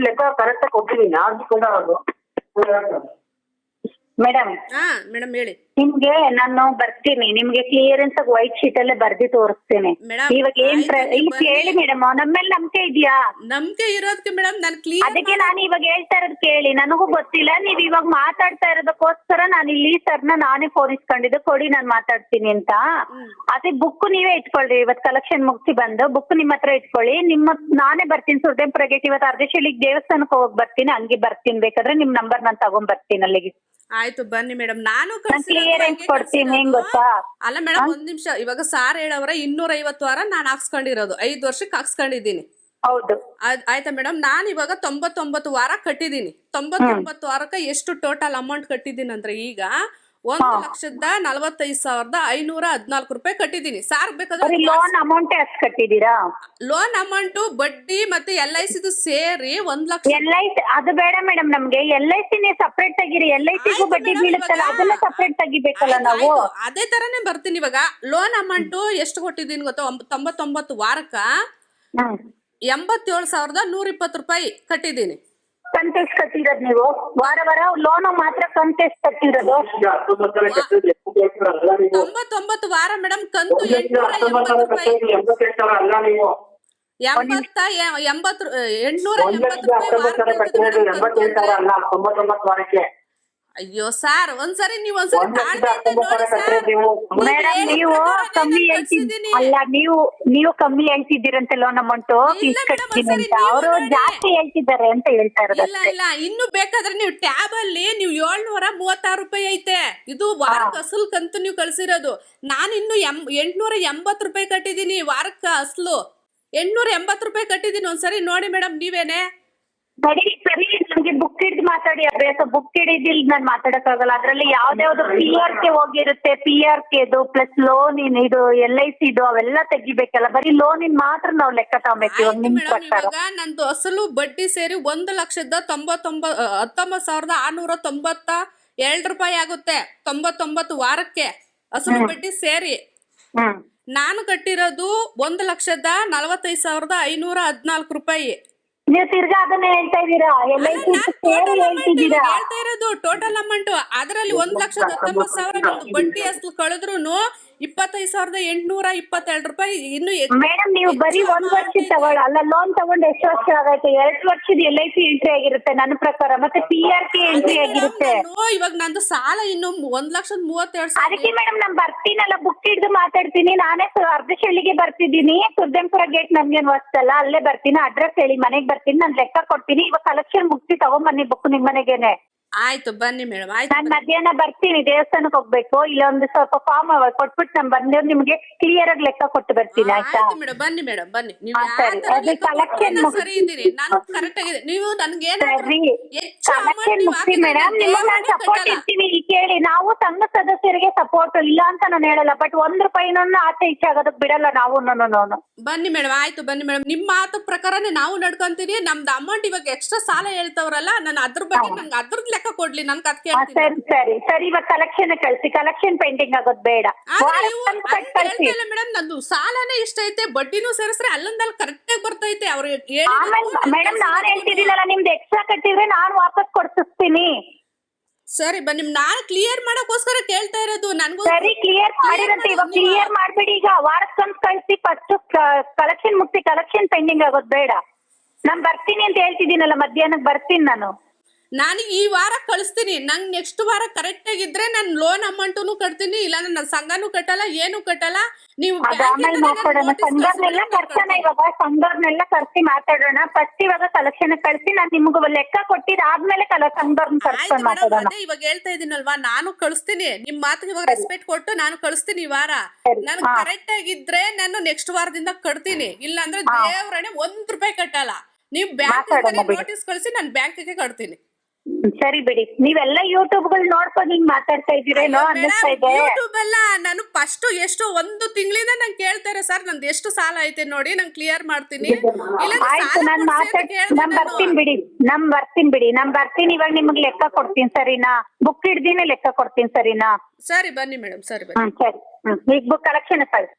ಲೆಕ್ಕ ಕರೆಕ್ಟ್ ಆಗಿ ಕೊಟ್ಟಿದ್ದೀನಿ ಯಾರ್ದು ಕೂಡ ಅದು? ಮೇಡಮ್ ಹಾ ಮೇಡಮ್ ಹೇಳಿ. ನಿಮ್ಗೆ ನಾನು ಬರ್ತೀನಿ. ನಿಮ್ಗೆ ಕ್ಲಿಯರೆನ್ಸ್ ಆಗಿ ವೈಟ್ ಶೀಟ್ ಅಲ್ಲೇ ಬರ್ದಿ ತೋರಿಸ್ತೇನೆ. Madam, ಇವಾಗ ಏನ್ ಪ್ರ- ಆಯ್ತು, ಕೇಳಿ ಮೇಡಮ್ ನಮ್ಮೇಲೆ ನಂಬಿಕೆ ಇದೆಯಾ? ನಂಬಿಕೆ ಇರೋದಕ್ಕೆ ಮೇಡಮ್ ನಾನು ಕ್ಲಿಯರ್ ಅದಕ್ಕೆ ನಾನು ಇವಾಗ ಹೇಳ್ತಾ ಇರೋದು ಕೇಳಿ. ನನಗೂ ಗೊತ್ತಿಲ್ಲ. ನೀವ್ ಇವಾಗ ಮಾತಾಡ್ತಾ ಇರೋದಕ್ಕೋಸ್ಕರ ನಾನು ಇಲ್ಲಿ ಸರ್ನ ನಾನೇ ಫೋನ್ ಇಸ್ಕೊಂಡಿದ್ದು. ಕೊಡಿ ನಾನು ಮಾತಾಡ್ತೀನಿ ಅಂತ. ಅದೇ ಬುಕ್ ನೀವೇ ಇಟ್ಕೊಳ್ರಿ. ಇವತ್ತು ಕಲೆಕ್ಷನ್ ಮುಗಿಸಿ ಬಂದು ಬುಕ್ ನಿಮ್ಮ ಹತ್ರ ಇಟ್ಕೊಳ್ಳಿ. ನಿಮ್ಮ ನಾನೇ ಬರ್ತೀನಿ. ಸುರ್ದೇಂಪುರಗೆ ಇವತ್ತು ಅರ್ಧಶಿಲಿಗೆ ದೇವಸ್ಥಾನಕ್ಕೆ ಹೋಗಿ ಬರ್ತೀನಿ. ಹಂಗೆ ಬರ್ತೀನಿ. ಬೇಕಾದ್ರೆ ನಿಮ್ ನಂಬರ್ ನಾನು ತಗೊಂಡ್ ಬರ್ತೀನಿ ಅಲ್ಲಿಗೆ. ಆಯ್ತು ಬನ್ನಿ ಮೇಡಮ್ ನಾನು ಕೊಡ್ತೀನಿ ಗೊತ್ತಾ? ಅಲ್ಲ ಮೇಡಮ್ ಒಂದ್ ನಿಮಿಷ. ಇವಾಗ ಸಾರ್ ಹೇಳವ್ರ ಇನ್ನೂರ ಐವತ್ತು ವಾರ ನಾನು ಹಾಕ್ಸ್ಕೊಂಡಿರೋದು. ಐದ್ ವರ್ಷಕ್ಕೆ ಹಾಕ್ಸ್ಕೊಂಡಿದ್ದೀನಿ. ಹೌದು. ಆಯ್ತಾ ಮೇಡಮ್ ನಾನು ಇವಾಗ ತೊಂಬತ್ತೊಂಬತ್ತು ವಾರ ಕಟ್ಟಿದ್ದೀನಿ. ತೊಂಬತ್ತೊಂಬತ್ತು ವಾರಕ್ಕೆ ಎಷ್ಟು ಟೋಟಲ್ ಅಮೌಂಟ್ ಕಟ್ಟಿದ್ದೀನಿ ಅಂದ್ರೆ ಈಗ ಒಂದು ಲಕ್ಷದ ನಲವತ್ತೈದು ಸಾವಿರದ ಐನೂರ ಹದಿನಾಲ್ಕು ರೂಪಾಯಿ ಕಟ್ಟಿದೀನಿ ಸಾರ್ ಬೇಕಾದ್ರೆ ಲೋನ್ ಅಮೌಂಟ್ ಎಷ್ಟು ಕಟ್ಟಿದೀರಾ ಲೋನ್ ಅಮೌಂಟ್ ಬಡ್ಡಿ ಮತ್ತೆ ಎಲ್ ಐ ಸಿದು ಸೇರಿ ಒಂದ್ ಲಕ್ಷ. ಎಲ್ ಐ ಅದು ಬೇಡ ಮೇಡಮ್ ನಮ್ಗೆ. ಎಲ್ ಐ ಸಿ ಸಪ್ರೇಟ್ ತೆಗೀರಿ. ಎಲ್ ಐ ಸಿಗೂ ಬಡ್ಡಿ ಬೀಳುತ್ತಲ್ಲ ಅದನ್ನ ಸಪ್ರೇಟ್ ತೆಗಿಬೇಕಲ್ಲ ನಾವು? ಅದೇ ತರನೇ ಬರ್ತೀನಿ ಇವಾಗ. ಲೋನ್ ಅಮೌಂಟ್ ಎಷ್ಟು ಕೊಟ್ಟಿದ್ದೀನಿ ಗೊತ್ತಾ? ತೊಂಬತ್ತೊಂಬತ್ತು ವಾರಕ್ಕ ಎಂಬತ್ತೇಳು ಸಾವಿರದ ನೂರ ಇಪ್ಪತ್ತು ರೂಪಾಯಿ ಕಟ್ಟಿದ್ದೀನಿ. ಕಂತು ಕಟ್ಟಿರೋದ್ ನೀವು? ವಾರ ವಾರ ಲೋನ್ ಮಾತ್ರ ಕಂಟೆಸ್ಟ್ ಕಟ್ಟಿರೋದು? ತೊಂಬತ್ತೊಂಬತ್ತು ವಾರ ಮೇಡಮ್ ಕಂತು ಎಂಬತ್ತು ಎಂಬತ್ತ ಎಂಟ್ನೂರ ಎಂಬತ್ತು ರೂಪಾಯಿ ವಾರ ಕಂತು. ಅಲ್ಲ ತೊಂಬತ್ತೊಂಬತ್ತು ವಾರಕ್ಕೆ. ಅಯ್ಯೋ ಸಾರ್ ಒಂದ್ಸರಿ ನೀವು ಒಂದ್ಸರಿ. ನೀವು ನೀವ್ ಮೇಡಮ್ ನೀವು ಕಮ್ಮಿ ಹೇಳ್ತಿದ್ದೀನಿ. ಅಲ್ಲ ನೀವು ನೀವು ಕಮ್ಮಿ ಹೇಳ್ತಿದ್ದೀರಂತೆ ಲೋನ್ ಅಮೌಂಟ್ ಫೀಸ್ ಕಟ್ತೀನಿ ಅಂತ. ಅವರು ಜಾಸ್ತಿ ಹೇಳ್ತಿದ್ದಾರೆ ಅಂತ ಹೇಳ್ತಾ ಇರೋದು ಇಲ್ಲ ಇಲ್ಲ. ಇನ್ನು ಬೇಕಾದ್ರೆ ನೀವು ಟ್ಯಾಬ್ ಅಲ್ಲಿ ನೀವು ಏಳ್ನೂರ ಮೂವತ್ತಾರು ರೂಪಾಯಿ ಐತೆ. ಇದು ವಾರಕ್ಕೆ ಅಸಲ್ ಕಂತು ನೀವು ಕಳ್ಸಿರೋದು. ನಾನು ಇನ್ನು ಎಂ ಎಂಟ್ನೂರ ಎಂಬತ್ತು ರೂಪಾಯಿ ಕಟ್ಟಿದೀನಿ ವಾರಕ್ಕೆ ಅಸಲು. ಎಂಟ್ನೂರ ಎಂಬತ್ ರೂಪಾಯಿ ಕಟ್ಟಿದೀನಿ ಒಂದ್ಸರಿ ನೋಡಿ ಮೇಡಮ್ ನೀವೇನೆ. ಸರಿ ಸರಿ. ನಮ್ಗೆ ಬುಕ್ ಹಿಡ್ದು ಮಾತಾಡಿ ಅಭ್ಯಾಸ ಬುಕ್ ಹಿಡಿದಿಲ್ ನಾನು ಮಾತಾಡಕ್ಕಾಗಲ್ಲ. ಅದ್ರಲ್ಲಿ ಯಾವ್ದ್ಯಾವ್ದು ಪಿ ಆರ್ ಕೆ ಹೋಗಿರುತ್ತೆ. ಪಿ ಆರ್ ಕೆದು ಪ್ಲಸ್ ಲೋನ್ ಇದು ಎಲ್ ಐ ಸಿದು ಅವೆಲ್ಲ ತೆಗಿಬೇಕಲ್ಲ. ಬರೀ ಲೋನಿನ್ ಮಾತ್ರ ನಾವು ಲೆಕ್ಕ ತಗೊಬೇಕು ನಿಮ್ ಮೇಡಮ್ ಪ್ರಕಾರ. ಇವಾಗ ನಂದು ಅಸಲು ಬಡ್ಡಿ ಸೇರಿ ಒಂದು ಲಕ್ಷದ ತೊಂಬತ್ತೊಂಬ ಆ, ಹತ್ತೊಂಬತ್ತು ಸಾವಿರದ ಆರ್ನೂರ ತೊಂಬತ್ತ ಎರಡು ರೂಪಾಯಿ ಆಗುತ್ತೆ. ತೊಂಬತ್ತೊಂಬತ್ತು ವಾರಕ್ಕೆ ಅಸಲು ಬಡ್ಡಿ ಸೇರಿ. ಹ್ಮ್. ನಾನು ಕಟ್ಟಿರೋದು ಒಂದು ಲಕ್ಷದ ನಲವತ್ತೈದು ಸಾವಿರದ ಐನೂರ ಹದಿನಾಲ್ಕು ರೂಪಾಯಿ. ನೀವು ತಿರ್ಗಾ ಅದನ್ನ ಹೇಳ್ತಾ ಇದ್ದೀರಾ? ಎಲ್ ಐ ಸಿ ನಾನ್ ಸೇರಿ ಹೇಳ್ತಿದ್ದೀರಾ? ಹೇಳ್ತಾ ಇರೋದು ಟೋಟಲ್ ಅಮೌಂಟ್ ಅದರಲ್ಲಿ ಒಂದ್ ಲಕ್ಷದ ಹತ್ತೊಂಬತ್ತು ಸಾವಿರ ಬಡ್ಡಿ ಅಷ್ಟು ಕಳೆದ್ರು ಇಪ್ಪತ್ತೈದು ಸಾವಿರದ ಎಂಟುನೂರ ಇಪ್ಪತ್ತೆರಡು ರೂಪಾಯಿ ಇನ್ನು ಹೆಚ್ಚು- ಮೇಡಮ್ ನೀವು ಬರೀ ಒಂದ್ ವರ್ಷ. ತಗೊಳ್ಳ. ಅಲ್ಲ ಲೋನ್ ತಗೊಂಡ್ ಎಷ್ಟು ವರ್ಷ ಆಗೈತೆ? ಎರಡ್ ವರ್ಷದ ಎಲ್ ಐ ಸಿ ಎಂಟ್ರಿ ಆಗಿರುತ್ತೆ ನನ್ನ ಪ್ರಕಾರ. ಮತ್ತೆ ಪಿ ಆರ್ ಕೆ ಎಂಟ್ರಿ ಆಗಿರುತ್ತೆ. ನಾನು ಇವಾಗ ನಂದು ಸಾಲ ಇನ್ನು ಒಂದ್ ಲಕ್ಷದ ಮೂವತ್ತೆರಡು ಸಾವಿರ ಅದಕ್ಕೆ ಮೇಡಮ್ ನಾನ್ ಬರ್ತೀನಲ್ಲ ಬುಕ್ ಹಿಡ್ದು ಮಾತಾಡ್ತೀನಿ. ನಾನೇ ಸು- ಅರ್ಧ ಶೆಳ್ಳಿಗೆ ಬರ್ತಿದ್ದೀನಿ. ಸುರ್ದೇಂಪುರ ಗೇಟ್ ನಮ್ಗೇನ್ ಹೊಸ್ತಲ್ಲ ಅಲ್ಲೇ ಬರ್ತೀನಿ. ಅಡ್ರೆಸ್ ಹೇಳಿ ಮನೆಗೆ ಬರ್ತೀನಿ. ನಾನು ಲೆಕ್ಕ ಕೊಡ್ತೀನಿ. ಇವಾಗ ಕಲೆಕ್ಷನ್ ಮುಗಿಸಿ ತಗೊಂಬನ್ನಿ ಬುಕ್ ನಿಮ್ ಮನೆಗೇನೆ. ಆಯ್ತು ಬನ್ನಿ ಮೇಡಮ್ ಆಯ್ತು ನಾನ್ ಮಧ್ಯಾಹ್ನ ಬರ್ತೀನಿ ದೇವಸ್ಥಾನಕ್ಕೆ ಹೋಗ್ಬೇಕು. ಇಲ್ಲೊಂದು ಸ್ವಲ್ಪ ಫಾರ್ಮ್ ಕೊಟ್ಬಿಟ್ಟು ನಾನು ಬಂದು ನಿಮ್ಗೆ ಕ್ಲಿಯರ್ ಆಗಿ ಲೆಕ್ಕ ಕೊಟ್ಟು ಬರ್ತೀನಿ ಆಯ್ತಾ? ಆಯ್ತು ಮೇಡಮ್ ಬನ್ನಿ ಮೇಡಮ್ ಬನ್ನಿ. ನೀವು ಯಾವ ಸರಿ. ತರ ಲೆಕ್ಕ collection ಕೊಟ್ರು ಮುಗ್ಸಿ- ಸರಿ ಇದ್ದೀನಿ ನಾನು ಕರೆಕ್ಟ್ ಆಗಿದೆ. ನೀವು ನನ್ಗೆ ಏನಾದ್ರು ಸರಿ. ಹೆಚ್ಚು amount ಕಲೆಕ್ಷನ್ ನೀವು ಮುಗಿಸಿ ಹಾಕಿದ್ರೆ ಮೇಡಮ್ ನಿಮಗೆ ನಾನು ಸಪೋರ್ಟ್ ಕಟ್ಟಲ್ಲ. ಇರ್ತೀನಿ ಇಲ್ಲಿ ಕೇಳಿ. ನಾವು ಸಂಘ ಸದಸ್ಯರಿಗೆ ಸಪೋರ್ಟ್ ಇಲ್ಲ ಅಂತ ನಾನು ಹೇಳಲ್ಲ ಬಟ್ ಒಂದ್ ರೂಪಾಯಿನೂ ಆಚೆ ಈಚೆ ಆಗೋದಕ್ಕೆ ಬಿಡಲ್ಲ ನಾವು ನಾನು ಬನ್ನಿ ಮೇಡಮ್ ಆಯ್ತು ಬನ್ನಿ ಮೇಡಮ್ ನಿಮ್ಮ ಮಾತು ಪ್ರಕಾರನೇ ನಾವು ನಡ್ಕೊಂತೀವಿ. ನಮ್ದು ಅಮೌಂಟ್ ಇವಾಗ ಎಕ್ಸ್ಟ್ರಾ ಸಾಲ ಹೇಳ್ತವ್ರಲ್ಲ ನಾನು ಅದ್ರ ಬಗ್ಗೆ ನಂಗೆ ಅದ್ರದ್ದು ಲೆಕ್ಕ ಕೊಡ್ಲಿ ನನ್ ಕತ್ ಸರಿ ಸರಿ ಸರಿ ಇವಾಗ ಕಲೆಕ್ಷನ್ ಕಳ್ಸಿ ಕಲೆಕ್ಷನ್ ಪೆಂಡಿಂಗ್ ಆಗೋದ್ ಬೇಡ. ಆದ್ರೆ ನೀವು ಮೇಡಮ್ ನಂದು ಸಾಲನೇ ಇಷ್ಟ ಐತೆ ಬಡ್ಡಿನೂ ಸೇರಿಸ್ರೆ ಅಲ್ಲೊಂದಲ್ಲಿ ಕರೆಕ್ಟ್ ಆಗಿ ಬರ್ತೈತೆ ಅವ್ರಿಗೆ ಆಮೇಲೆ ಮೇಡಮ್ ನಾನ್ ಹೇಳ್ತಿದ್ದೀನಲ್ಲ ನಿಮ್ದು ಎಕ್ಸ್ಟ್ರಾ ಕಟ್ಟಿದ್ರೆ ನಾನು ವಾಪಸ್ ಕೊಡ್ಸಿಸ್ತೀನಿ. ಸರಿ ಬನ್ನಿ ನಾನು ಕ್ಲಿಯರ್ ಮಾಡಕ್ಕೋಸ್ಕರ ಕೇಳ್ತಾ ಇರೋದು ನನಗೂ ಸರಿ ಕ್ಲಿಯರ್ ಮಾಡಿರಂತೆ ಇವಾಗ ಕ್ಲಿಯರ್ ಮಾಡ್ಬೇಡಿ ಈಗ ವಾರಕ್ಕೊಂದ್ ಕಳ್ಸಿ ಫಸ್ಟ್ ಕಲೆಕ್ಷನ್ ಮುಗಿಸಿ ಕಲೆಕ್ಷನ್ ಪೆಂಡಿಂಗ್ ಆಗೋದ್ ಬೇಡ. ನಾನ್ ಬರ್ತೀನಿ ಅಂತ ಹೇಳ್ತಿದ್ದೀನಲ್ಲ ಮಧ್ಯಾಹ್ನಕ್ಕೆ ಬರ್ತೀನಿ ನಾನು. ನಾನು ಈ ವಾರ ಕಳಿಸ್ತೀನಿ. ನಂಗೆ ನೆಕ್ಸ್ಟ್ ವಾರ ಕರೆಕ್ಟ್ ಆಗಿದ್ರೆ ನಾನು ಲೋನ್ ಅಮೌಂಟು ಕಟ್ತೀನಿ. ಇಲ್ಲ ನನ್ನ ಸಂಘನೂ ಕಟ್ಟಲ್ಲ ಏನು ಕಟ್ಟಲ್ಲ. ನೀವು ಅದ ಆಮೇಲೆ ಮಾತಾಡೋಣ ಸಂಘರ್ನೆಲ್ಲ ಕರ್ಸೋಣ ಇವಾಗ. ಕರ್ಸಿ ಮಾತಾಡೋಣ. ಫಸ್ಟ್ ಇವಾಗ ಕಲೆಕ್ಷನ್ ಕಳಿಸಿ ನಾನು ನಿಮ್ಗೆ ಲೆಕ್ಕ ಕೊಟ್ಟಿದ್ದಾದ್ಮೇಲೆ ಕಲ ಸಂಘರ್ನ ಆಯ್ತು ಕರ್ಸ್ಕೊಂಡ್ ಮೇಡಮ್ ಮಾತಾಡೋಣ. ಅದೇ ಇವಾಗ ಹೇಳ್ತಾ ಇದೀನಲ್ವಾ ನಾನು ಕಳಿಸ್ತೀನಿ. ನಿಮ್ ಮಾತಿಗೆ ಇವಾಗ ರೆಸ್ಪೆಕ್ಟ್ ಕೊಟ್ಟು ನಾನು ಕಳಿಸ್ತೀನಿ ಈ ವಾರ. ಸರಿ, ನಾನು ಹಾ. ಕರೆಕ್ಟ್ ಆಗಿದ್ರೆ ನಾನು ನೆಕ್ಸ್ಟ್ ವಾರದಿಂದ ಕಟ್ತೀನಿ. ಇಲ್ಲ ಅಂದ್ರೆ ದೇವ್ರಣೆ ಒಂದ್ ರೂಪಾಯಿ ಕಟ್ಟಲ್ಲ. ನೀವು ಮಾತಾಡೋಣ ಬ್ಯಾಂಕ್ ಬಿಡಿ. ನೋಟಿಸ್ ಕಳಿಸಿ ನಾನು ಬ್ಯಾಂಕಿಗೆ ಕಟ್ತೀನಿ. ಸರಿ ಬಿಡಿ. ನೀವೆಲ್ಲ ಯೂಟ್ಯೂಬ್ಗಳು ನೋಡ್ಕೊಂಡು ಹಿಂಗ್ ಮಾತಾಡ್ತಾ ಇದ್ದೀರೇನೋ ಅನ್ನಿಸ್ತಾ ಇದೆ. ಯೂಟ್ಯೂಬ್ ಅಲ್ಲ ನಾನು ಫಸ್ಟ್ ಎಷ್ಟು ಒಂದು ತಿಂಗಳಿಂದ ನಂಗೆ ಕೇಳ್ತಾರೆ ಸರ್ ನಂದು ಎಷ್ಟು ಸಾಲ ಐತೆ ನೋಡಿ ನಂಗೆ ಕ್ಲಿಯರ್ ಮಾಡ್ತೀನಿ. ಆಯ್ತು ನಾನ್ ಮಾತಾಡ್ತೀನಿ ನಮ್ ಮಾತಾಡ್ ನಮ್. ಬರ್ತೀನಿ ಬಿಡಿ. ನಮ್ ಬರ್ತೀನಿ ಬಿಡಿ. ನಮ್ ಬರ್ತೀನಿ ಇವಾಗ ನಿಮ್ಗೆ ಲೆಕ್ಕ ಕೊಡ್ತೀನಿ ಸರಿನಾ? ಬುಕ್ ಹಿಡ್ದಿನೇ ಲೆಕ್ಕ ಕೊಡ್ತೀನಿ ಸರಿನಾ? ಸರಿ ಬನ್ನಿ ಮೇಡಮ್ ಸರಿ ಬನ್ನಿ. ಹ್ಮ್ ಸರಿ. ಹ್ಮ್ ಈಗ ಬುಕ್ ಕಲೆಕ್ಷನ್ ಕಳ್ಸಿ